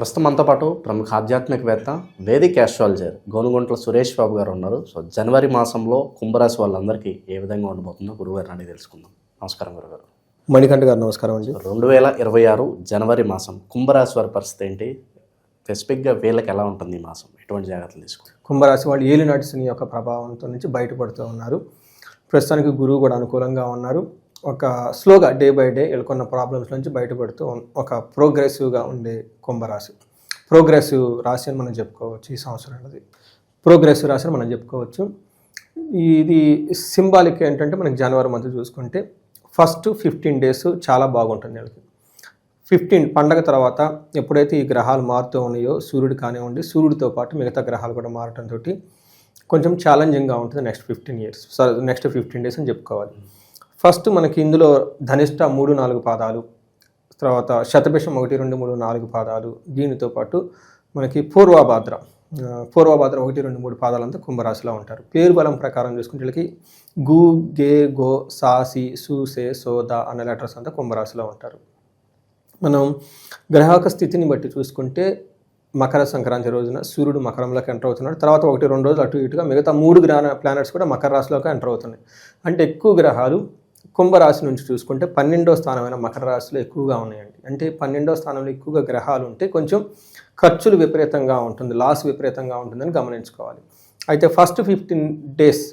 ప్రస్తుతం మనతో పాటు ప్రముఖ ఆధ్యాత్మికవేత్త వేదిక ఆస్ట్రాలజర్ గోనుగుంట్ల సురేష్ బాబు గారు ఉన్నారు. సో జనవరి మాసంలో కుంభరాశి వాళ్ళందరికీ ఏ విధంగా ఉండబోతుందో గురుగారిని అడిగి తెలుసుకుందాం. నమస్కారం గురుగారు. మణికంఠ గారు నమస్కారం అండి. రెండు వేల ఇరవై ఆరు జనవరి మాసం కుంభరాశి వారి పరిస్థితి ఏంటి? స్పెసిఫిక్గా వీళ్ళకి ఎలా ఉంటుంది ఈ మాసం? ఎటువంటి జాగ్రత్తలు తీసుకుంటారు కుంభరాశి వాళ్ళు ఏలినాటి శని యొక్క ప్రభావంతో నుంచి బయటపడుతూ ఉన్నారు. ప్రస్తుతానికి గురువు కూడా అనుకూలంగా ఉన్నారు. ఒక స్లోగా డే బై డే ఎలుకొన్న ప్రాబ్లమ్స్ నుంచి బయటపడుతూ ఒక ప్రోగ్రెసివ్గా ఉండే కుంభరాశి ప్రోగ్రెసివ్ రాశి అని మనం చెప్పుకోవచ్చు ఈ సంవత్సరం అనేది. ప్రోగ్రెసివ్ రాశి అని మనం చెప్పుకోవచ్చు. ఇది సింబాలిక్ ఏంటంటే మనకి జనవరి మంత్ చూసుకుంటే ఫస్ట్ ఫిఫ్టీన్ డేస్ చాలా బాగుంటుంది వీళ్ళకి ఫిఫ్టీన్ పండగ తర్వాత ఎప్పుడైతే ఈ గ్రహాలు మారుతూ ఉన్నాయో సూర్యుడు కానివ్వండి సూర్యుడితో పాటు మిగతా గ్రహాలు కూడా మారటంతో కొంచెం ఛాలెంజింగ్గా ఉంటుంది next fifteen years sorry next fifteen days అని చెప్పుకోవాలి. ఫస్ట్ మనకి ఇందులో ధనిష్ట మూడు నాలుగు పాదాలు తర్వాత శతభిషం ఒకటి రెండు మూడు నాలుగు పాదాలు దీనితో పాటు మనకి పూర్వభాద్ర. పూర్వభాద్ర ఒకటి రెండు మూడు పాదాలంతా కుంభరాశిలో ఉంటారు. పేరు బలం ప్రకారం చూసుకుంటే వీళ్ళకి గు గే గో సాసి సూసే సోద అనే లెటర్స్ అంతా కుంభరాశిలో ఉంటారు. మనం గ్రహాక స్థితిని బట్టి చూసుకుంటే మకర సంక్రాంతి రోజున సూర్యుడు మకరంలోకి ఎంటర్ అవుతున్నాడు. తర్వాత ఒకటి రెండు రోజులు అటు ఇటుగా మిగతా మూడు గ్రహ ప్లానెట్స్ కూడా మకర రాశిలోకి ఎంటర్ అవుతున్నాయి. అంటే ఎక్కువ గ్రహాలు కుంభరాశి నుంచి చూసుకుంటే పన్నెండో స్థానమైన మకర రాశిలో ఎక్కువగా ఉన్నాయండి. అంటే పన్నెండో స్థానంలో ఎక్కువగా గ్రహాలు ఉంటే కొంచెం ఖర్చులు విపరీతంగా ఉంటుంది లాస్ విపరీతంగా ఉంటుందని గమనించుకోవాలి. అయితే ఫస్ట్ ఫిఫ్టీన్ డేస్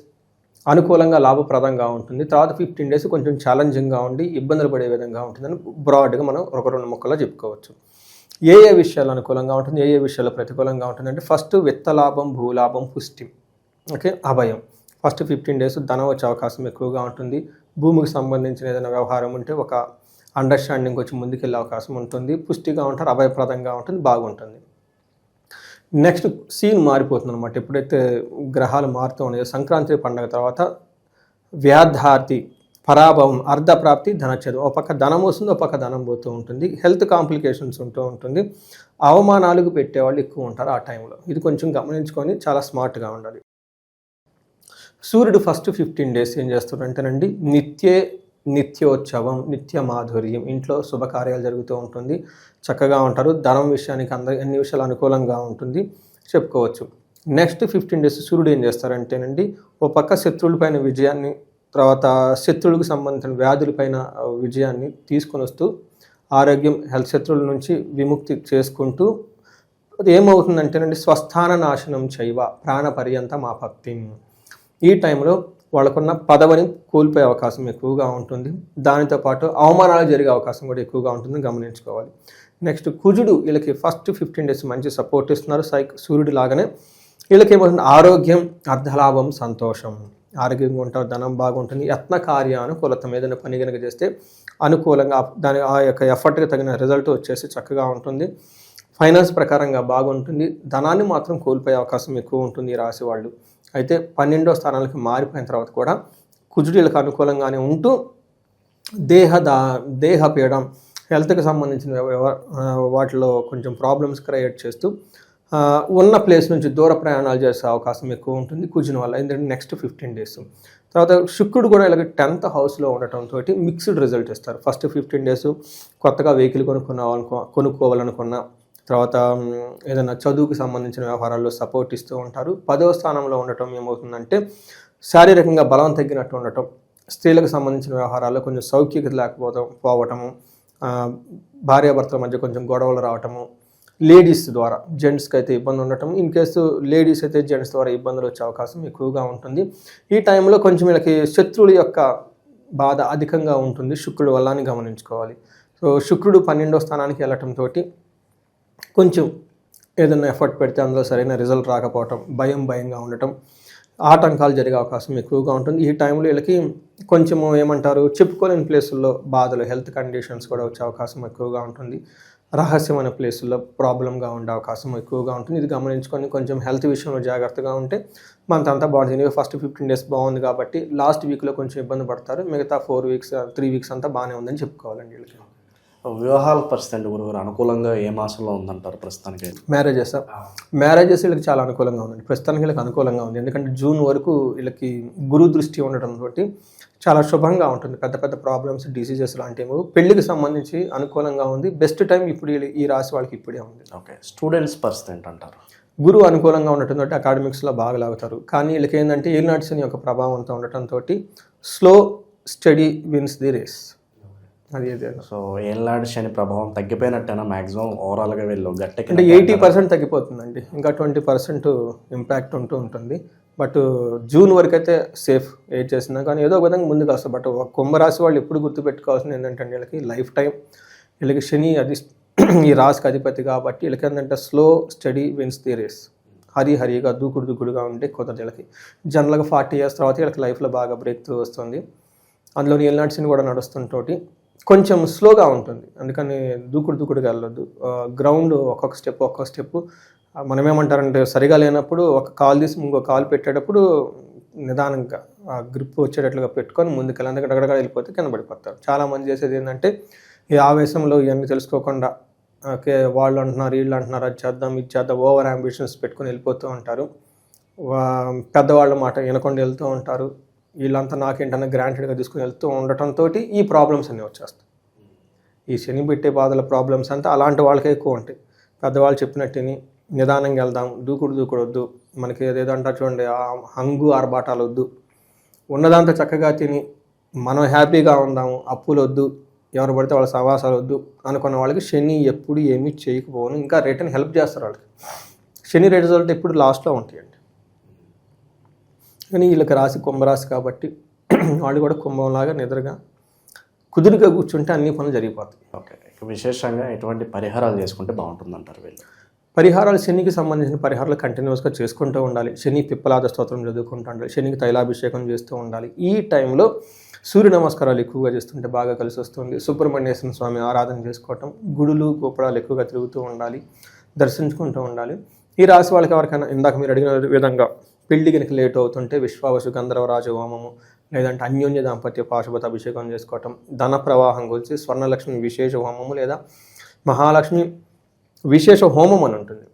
అనుకూలంగా లాభప్రదంగా ఉంటుంది. తర్వాత ఫిఫ్టీన్ డేస్ కొంచెం ఛాలెంజింగ్గా ఉండి ఇబ్బందులు పడే విధంగా ఉంటుందని బ్రాడ్గా మనం ఒక రెండు ముక్కల్లో చెప్పుకోవచ్చు. ఏ ఏ విషయాలు అనుకూలంగా ఉంటుంది? ఏ ఏ విషయాలు ప్రతికూలంగా ఉంటుంది? అంటే ఫస్ట్ విత్తలాభం భూలాభం పుష్టి. ఓకే? అభయం. ఫస్ట్ ఫిఫ్టీన్ డేస్ ధనం వచ్చే అవకాశం ఎక్కువగా ఉంటుంది. భూమికి సంబంధించిన ఏదైనా వ్యవహారం ఉంటే ఒక అండర్స్టాండింగ్ వచ్చి ముందుకెళ్ళే అవకాశం ఉంటుంది. పుష్టిగా ఉంటారు అభయప్రదంగా ఉంటుంది బాగుంటుంది. నెక్స్ట్ సీన్ మారిపోతుంది అనమాట ఎప్పుడైతే గ్రహాలు మారుతూ ఉన్నాయో సంక్రాంతి పండగ తర్వాత వ్యాధార్తి పరాభవం అర్ధప్రాప్తి ధనచ్ఛేదం. ఒక పక్క ధనం వస్తుంది ఒక పక్క ధనం పోతూ ఉంటుంది. హెల్త్ కాంప్లికేషన్స్ ఉంటూ ఉంటుంది. అవమానాలకు పెట్టేవాళ్ళు ఎక్కువ ఉంటారు ఆ టైంలో ఇది కొంచెం గమనించుకొని చాలా స్మార్ట్గా ఉండాలి. సూర్యుడు ఫస్ట్ ఫిఫ్టీన్ డేస్ ఏం చేస్తాడంటేనండి నిత్యే నిత్యోత్సవం నిత్య మాధుర్యం. ఇంట్లో శుభకార్యాలు జరుగుతూ ఉంటుంది. చక్కగా ఉంటారు. ధనం విషయానికి అందరి అన్ని విషయాలు అనుకూలంగా ఉంటుంది. చెప్పుకోవచ్చు. నెక్స్ట్ ఫిఫ్టీన్ డేస్ సూర్యుడు ఏం చేస్తారంటేనండి ఓ పక్క శత్రువులపైన విజయాన్ని తర్వాత శత్రువులకు సంబంధించిన వ్యాధులపైన విజయాన్ని తీసుకొని వస్తూ ఆరోగ్యం హెల్త్ శత్రువుల నుంచి విముక్తి చేసుకుంటూ ఏమవుతుందంటేనండి స్వస్థాన నాశనం చైవ ప్రాణ పర్యంత మా ఈ టైంలో వాళ్ళకున్న పదవిని కోల్పోయే అవకాశం ఎక్కువగా ఉంటుంది. దానితో పాటు అవమానాలు జరిగే అవకాశం కూడా ఎక్కువగా ఉంటుందని గమనించుకోవాలి. నెక్స్ట్ కుజుడు వీళ్ళకి ఫస్ట్ ఫిఫ్టీన్ డేస్ మంచి సపోర్ట్ ఇస్తున్నారు. సైక్ సూర్యుడు లాగానే వీళ్ళకి ఏమవుతుంది? ఆరోగ్యం అర్ధలాభం సంతోషం. ఆరోగ్యంగా ఉంటారు ధనం బాగుంటుంది. యత్న కార్యానుకూలత ఏదైనా పని కనుక చేస్తే అనుకూలంగా దాని ఆ యొక్క ఎఫర్ట్కి తగిన రిజల్ట్ వచ్చేసి చక్కగా ఉంటుంది. ఫైనాన్స్ ప్రకారంగా బాగుంటుంది. ధనాన్ని మాత్రం కోల్పోయే అవకాశం ఎక్కువ ఉంటుంది ఈ రాశి వాళ్ళు. అయితే పన్నెండో స్థానాలకు మారిపోయిన తర్వాత కూడా కుజుడీలకు అనుకూలంగానే ఉంటూ దేహ దా దేహపీడం హెల్త్కి సంబంధించిన వ్యవ- వాటిలో కొంచెం ప్రాబ్లమ్స్ క్రియేట్ చేస్తూ ఉన్న ప్లేస్ నుంచి దూర ప్రయాణాలు చేసే అవకాశం ఎక్కువ ఉంటుంది కుజిన వల్ల. ఎందుకంటే నెక్స్ట్ ఫిఫ్టీన్ డేస్. తర్వాత శుక్రుడు కూడా ఇలాగ టెన్త్ హౌస్లో ఉండటంతో మిక్స్డ్ రిజల్ట్ ఇస్తారు. ఫస్ట్ ఫిఫ్టీన్ డేస్ కొత్తగా వెహికల్ కొనుక్కున్నావాలనుకో కొనుక్కోవాలనుకున్న తర్వాత ఏదైనా చదువుకు సంబంధించిన వ్యవహారాల్లో సపోర్ట్ ఇస్తూ ఉంటారు. పదవ స్థానంలో ఉండటం ఏమవుతుందంటే శారీరకంగా బలం తగ్గినట్టు ఉండటం స్త్రీలకు సంబంధించిన వ్యవహారాల్లో కొంచెం సౌఖ్యత లేకపోవడం పోవటము భార్యాభర్తల మధ్య కొంచెం గొడవలు రావటము లేడీస్ ద్వారా జెంట్స్కి అయితే ఇబ్బంది ఉండటం ఇన్ కేసు లేడీస్ అయితే జెంట్స్ ద్వారా ఇబ్బందులు వచ్చే అవకాశం ఎక్కువగా ఉంటుంది. ఈ టైంలో కొంచెం వీళ్ళకి శత్రువుల యొక్క బాధ అధికంగా ఉంటుంది శుక్రుడు వల్ల అని గమనించుకోవాలి. సో శుక్రుడు పన్నెండో స్థానానికి వెళ్ళటంతో కొంచెం ఏదైనా ఎఫర్ట్ పెడితే అందులో సరైన రిజల్ట్ రాకపోవటం భయం భయంగా ఉండటం ఆటంకాలు జరిగే అవకాశం ఎక్కువగా ఉంటుంది. ఈ టైంలో వీళ్ళకి కొంచెము ఏమంటారు చెప్పుకోలేని ప్లేసుల్లో బాధలు హెల్త్ కండిషన్స్ కూడా వచ్చే అవకాశం ఎక్కువగా ఉంటుంది. రహస్యమైన ప్లేసుల్లో ప్రాబ్లంగా ఉండే అవకాశం ఎక్కువగా ఉంటుంది. ఇది గమనించుకొని కొంచెం హెల్త్ విషయంలో జాగ్రత్తగా ఉంటే మంత్ అంతా బాగుంటుంది. ఫస్ట్ ఫిఫ్టీన్ డేస్ బాగుంది కాబట్టి లాస్ట్ వీక్లో కొంచెం ఇబ్బంది పడతారు. మిగతా ఫోర్ వీక్స్ త్రీ వీక్స్ అంతా బాగానే ఉందని చెప్పుకోవాలండి వీళ్ళకి. వివాహాల పరిస్థితి గురుగారు అనుకూలంగా ఏ మాసంలో ఉందంటారు ప్రస్తుతానికి? మ్యారేజెస్ మ్యారేజెస్ వీళ్ళకి చాలా అనుకూలంగా ఉందండి. ప్రస్తుతానికి వీళ్ళకి అనుకూలంగా ఉంది. ఎందుకంటే జూన్ వరకు వీళ్ళకి గురు దృష్టి ఉండటం తోటి చాలా శుభంగా ఉంటుంది. పెద్ద పెద్ద ప్రాబ్లమ్స్ డిసీజెస్ లాంటివి పెళ్ళికి సంబంధించి అనుకూలంగా ఉంది. బెస్ట్ టైం ఇప్పుడు ఈ- రాశి వాళ్ళకి ఇప్పుడే ఉంది. ఓకే. స్టూడెంట్స్ పరిస్థితి ఏంటంటారు? గురువు అనుకూలంగా ఉండటంతో అకాడమిక్స్లో బాగా లాగుతారు. కానీ వీళ్ళకి ఏంటంటే ఏలినాటి శని యొక్క ప్రభావంతో ఉండటంతో slow steady wins the race అది. సో ఏళ్ళనాడు శని ప్రభావం తగ్గిపోయినట్టేనా మ్యాక్సిమం ఓవరాల్గా వీళ్ళు గట్టెకి అంటే ఎయిటీ పర్సెంట్ తగ్గిపోతుందండి. ఇంకా ట్వంటీ పర్సెంట్ ఇంపాక్ట్ ఉంటూ ఉంటుంది. బట్ జూన్ వరకు అయితే సేఫ్ ఏది చేసినా కానీ ఏదో ఒక విధంగా ముందుకు వస్తుంది బట్ కుంభరాశి వాళ్ళు ఎప్పుడు గుర్తుపెట్టుకోవాల్సింది ఏంటంటే వీళ్ళకి లైఫ్ టైం వీళ్ళకి శని అది ఈ రాశికి అధిపతి కాబట్టి వీళ్ళకి ఏంటంటే slow steady wins the race. Hari హరిగా దూకుడు దూకుడుగా ఉంటే కుదరదు వీళ్ళకి. జనరల్గా ఫార్టీ ఇయర్స్ తర్వాత వీళ్ళకి లైఫ్లో బాగా బ్రేక్ త్రూ వస్తుంది. అందులో ఏలినాటి శని కూడా నడుస్తుంటోటి. కొంచెం స్లోగా ఉంటుంది. అందుకని దూకుడు దూకుడుగా వెళ్ళొద్దు. గ్రౌండ్ ఒక్కొక్క స్టెప్ ఒక్కొక్క స్టెప్. మనం ఏమంటారంటే సరిగా లేనప్పుడు ఒక కాల్ తీసి ఇంకో కాల్ పెట్టేటప్పుడు నిదానంగా ఆ గ్రిప్ వచ్చేటట్లుగా పెట్టుకొని ముందుకెళ్ళి అందుకంటే అక్కడ వెళ్ళిపోతే కింద పడిపోతారు. చాలామంది చేసేది ఏంటంటే ఈ ఆవేశంలో ఇవన్నీ తెలుసుకోకుండా ఓకే వాళ్ళు అంటున్నారు వీళ్ళు అంటున్నారు అది చేద్దాం ఇది చేద్దాం ఓవర్ అంబిషన్స్ పెట్టుకొని వెళ్ళిపోతూ ఉంటారు. వా- పెద్దవాళ్ళ మాట వినకుండా వెళ్తూ ఉంటారు. వీళ్ళంతా నాకేంటన్నా గ్రాంటెడ్గా తీసుకుని వెళ్తూ ఉండటంతో ఈ ప్రాబ్లమ్స్ అన్నీ వచ్చేస్తాయి. ఈ శని పెట్టే బాధల ప్రాబ్లమ్స్ అంతా అలాంటి వాళ్ళకే ఎక్కువ ఉంటాయి. పెద్దవాళ్ళు చెప్పినట్టుని నిదానంగా వెళ్దాం దూకుడు దూకుడు వద్దు మనకి ఏదేదో అంటారు చూడండి ఆ హంగు ఆర్భాటాలు వద్దు. ఉన్నదంతా చక్కగా తిని మనం హ్యాపీగా ఉందాము అప్పులు వద్దు ఎవరు పడితే వాళ్ళ సవాసాలు వద్దు అనుకున్న వాళ్ళకి శని ఎప్పుడు ఏమీ చేయకపోను ఇంకా రిటర్న్ హెల్ప్ చేస్తారు వాళ్ళకి. శని రిజల్ట్ ఎప్పుడు లాస్ట్లో ఉంటాయండి. కానీ వీళ్ళకి రాసి కుంభరాశి కాబట్టి వాళ్ళు కూడా కుంభంలాగా నిద్రగా కుదురుగా కూర్చుంటే అన్ని పనులు జరిగిపోతాయి. ఓకే. ఇక విశేషంగా ఎటువంటి పరిహారాలు చేసుకుంటే బాగుంటుందంటారు వీళ్ళు? పరిహారాలు శనికి సంబంధించిన పరిహారాలు కంటిన్యూస్గా చేసుకుంటూ ఉండాలి. శని పిప్పలాద స్తోత్రం చదువుకుంటూ ఉండాలి. శనికి తైలాభిషేకం చేస్తూ ఉండాలి. ఈ టైంలో సూర్య నమస్కారాలు ఎక్కువగా చేస్తుంటే బాగా కలిసి వస్తుంది. సుబ్రహ్మణ్యేశ్వర స్వామి ఆరాధన చేసుకోవటం గుడులు గోపురాలు ఎక్కువగా తిరుగుతూ ఉండాలి దర్శించుకుంటూ ఉండాలి. ఈ రాశి వాళ్ళకి ఎవరికైనా ఇందాక మీరు అడిగిన విధంగా పెళ్ళి కనుక లేట్ అవుతుంటే విశ్వావసు గంధర్వరాజ హోమము లేదంటే అన్యోన్య దాంపత్య పాశుపత అభిషేకం చేసుకోవటం ధన ప్రవాహం గురించి స్వర్ణలక్ష్మి విశేష హోమము లేదా మహాలక్ష్మి విశేష హోమం అని ఉంటుంది.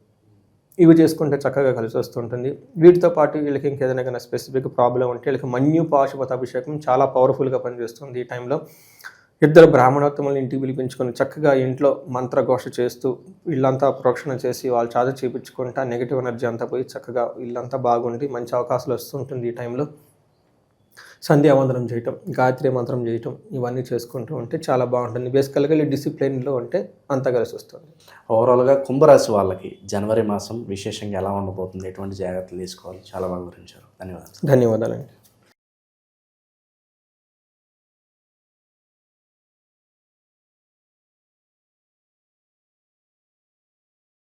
ఇవి చేసుకుంటే చక్కగా కలిసి వస్తుంటుంది. వీటితో పాటు వీళ్ళకి ఇంకేదైనా కానీ స్పెసిఫిక్ ప్రాబ్లం ఉంటే వీళ్ళకి మన్యు పాశుపత అభిషేకం చాలా పవర్ఫుల్గా పనిచేస్తుంది ఈ టైంలో ఇద్దరు బ్రాహ్మణోత్తములను ఇంటికి పిలిపించుకొని చక్కగా ఇంట్లో మంత్రఘోష చేస్తూ ఇల్లంతా ప్రోక్షణ చేసి వాళ్ళు చాద చేపించుకుంటా నెగిటివ్ ఎనర్జీ అంతా పోయి చక్కగా ఇల్లంతా బాగుండి మంచి అవకాశాలు వస్తుంటుంది ఈ టైంలో. సంధ్యావందనం చేయటం గాయత్రి మంత్రం చేయటం ఇవన్నీ చేసుకుంటూ ఉంటే చాలా బాగుంటుంది. బేసికల్గా ఈ డిసిప్లిన్లో ఉంటే అంత కలిసి వస్తుంది. ఓవరాల్గా కుంభరాశి వాళ్ళకి జనవరి మాసం విశేషంగా ఎలా ఉండబోతుంది ఎటువంటి జాగ్రత్తలు తీసుకోవాలి చాలా బాగా వివరించారు. ధన్యవాదాలు. ధన్యవాదాలండి.